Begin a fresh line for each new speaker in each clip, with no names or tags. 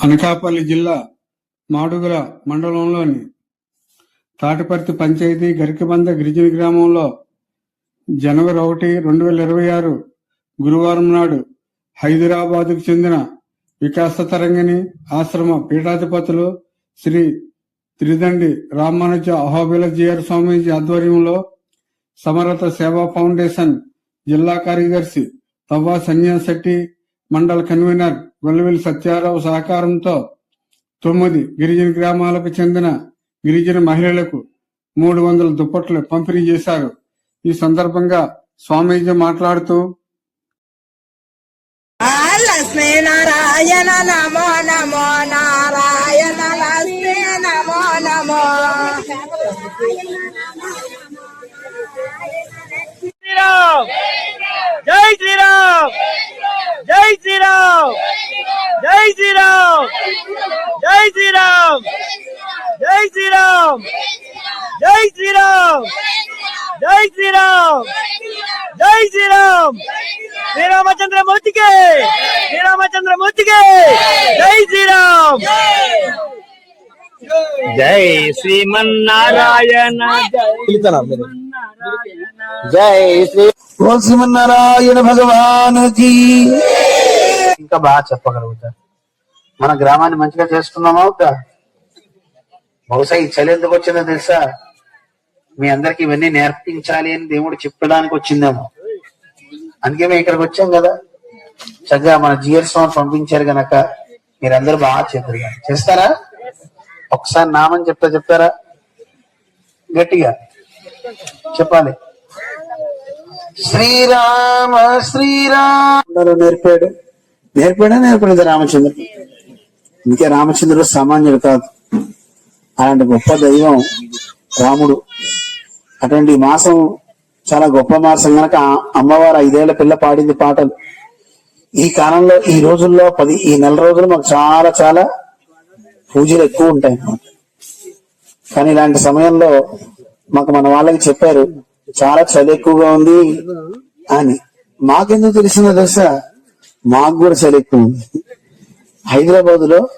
అనకాపల్లి జిల్లా మాడుగుల మండలంలోని తాటిపర్తి పంచాయతీ గరికబంద గిరిజన గ్రామంలో జనవరి ఒకటి రెండు వేల ఇరవై ఆరు గురువారం నాడు హైదరాబాదుకు చెందిన వికాస తరంగిణి ఆశ్రమ పీఠాధిపతులు శ్రీ త్రిదండి రామానుజ అహోబిల జిఆర్ స్వామీజీ ఆధ్వర్యంలో సమరత సేవా ఫౌండేషన్ జిల్లా కార్యదర్శి తవ్వా సన్యాశెట్టి మండల కన్వీనర్ గొల్లవెల్లి సత్యారావు సహకారంతో తొమ్మిది గిరిజన గ్రామాలకు చెందిన గిరిజన మహిళలకు మూడు వందల దుప్పట్లు పంపిణీ చేశారు. ఈ సందర్భంగా స్వామీజీ మాట్లాడుతూ
లక్ష్మీ నారాయణ నమో నమో నారాయణ
జై శ్రీరామ్! జై శ్రీరామ్! జై శ్రీరామ్! జై శ్రీరామ్! జై శ్రీరామ్! జై శ్రీరామ్! జై శ్రీరామ్! శ్రీరామచంద్ర మూర్తికి! శ్రీరామచంద్ర మూర్తికి! జై శ్రీరామ్! జై శ్రీమన్నారాయణ జై శ్రీ
ఓ శ్రీమన్నారాయణ భగవాన్ జీ ఇంకా బాగా చెప్పగలుగుతారు. మన గ్రామాన్ని మంచిగా చేసుకున్నామా అవుతా బహుశా ఈ చలి ఎందుకు వచ్చిందో తెలుసా? మీ అందరికి ఇవన్నీ నేర్పించాలి అని దేవుడు చెప్పడానికి వచ్చిందేమో. అందుకే మేము ఇక్కడికి వచ్చాం కదా. చక్కగా మన జిఎస్ పంపించారు గనక మీరందరూ బాగా చేద్దరు చేస్తారా? ఒకసారి నామని చెప్తా చెప్తారా? గట్టిగా చెప్పాలి. శ్రీరామ శ్రీరామ. నేర్పాడు. నేర్పాడా నేర్పలేదు రామచంద్రుడు ఇంకే రామచంద్రుడు సామాన్యుడు కాదు. అలాంటి గొప్ప దైవం రాముడు. అటువంటి మాసం చాలా గొప్ప మాసం. గనక అమ్మవారు ఐదేళ్ళ పిల్ల పాడింది పాటలు. ఈ కాలంలో ఈ రోజుల్లో పది ఈ నెల రోజులు మాకు చాలా చాలా పూజలు ఎక్కువ ఉంటాయి. కానీ ఇలాంటి సమయంలో మాకు మన వాళ్ళకి చెప్పారు చాలా చలి ఎక్కువగా ఉంది అని. మాకెందుకు తెలిసిందో తెలుసా? మాకు కూడా చలి ఎక్కువ ఉంది. హైదరాబాద్లో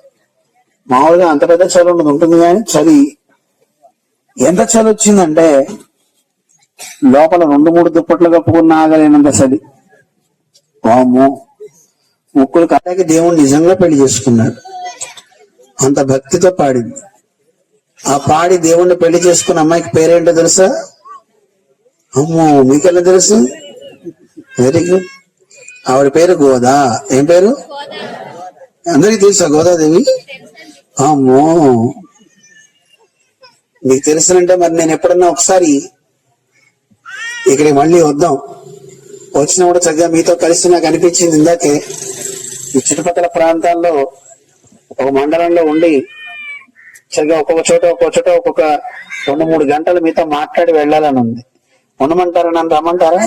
మామూలుగా అంత పెద్ద చలి ఉండదు ఉంటుంది కానీ చలి. ఎంత చలి వచ్చిందంటే లోపల రెండు మూడు దుప్పట్లు కప్పుకున్న ఆగలేనంత చలి. వామ్మో. ముక్కులు కట్టాకి దేవుడు నిజంగా పెళ్ళి చేసుకున్నాడు. అంత భక్తితో పాడింది. ఆ పాడి దేవుణ్ణి పెళ్ళి చేసుకున్న అమ్మాయికి పేరేంటో తెలుసా? అమ్మో మీకెలా తెలుసు? వెరీ గుడ్ ఆవిడ పేరు గోదా. ఏం పేరు? అందరికి తెలుసా గోదాదేవి? అమ్మో. మీకు తెలుసునంటే మరి నేను ఎప్పుడన్నా ఒకసారి ఇక్కడికి మళ్ళీ వద్దాం. వచ్చినప్పుడు చక్కగా మీతో కలిసి నాకు అనిపించింది ఇందాకే. ఈ చుట్టుపక్కల ప్రాంతాల్లో ఒక మండలంలో ఉండి చక్కగా ఒక్కొక్క చోట ఒక్కొక్క చోట ఒక్కొక్క రెండు మూడు గంటలు మీతో మాట్లాడి వెళ్ళాలని ఉంది. ఉండమంటారా నన్ను రమ్మంటారా?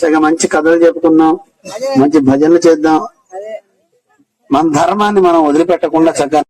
చక్కగా మంచి కథలు చెప్పుకుందాం మంచి భజనలు చేద్దాం. మన ధర్మాన్ని మనం వదిలిపెట్టకుండా చక్కగా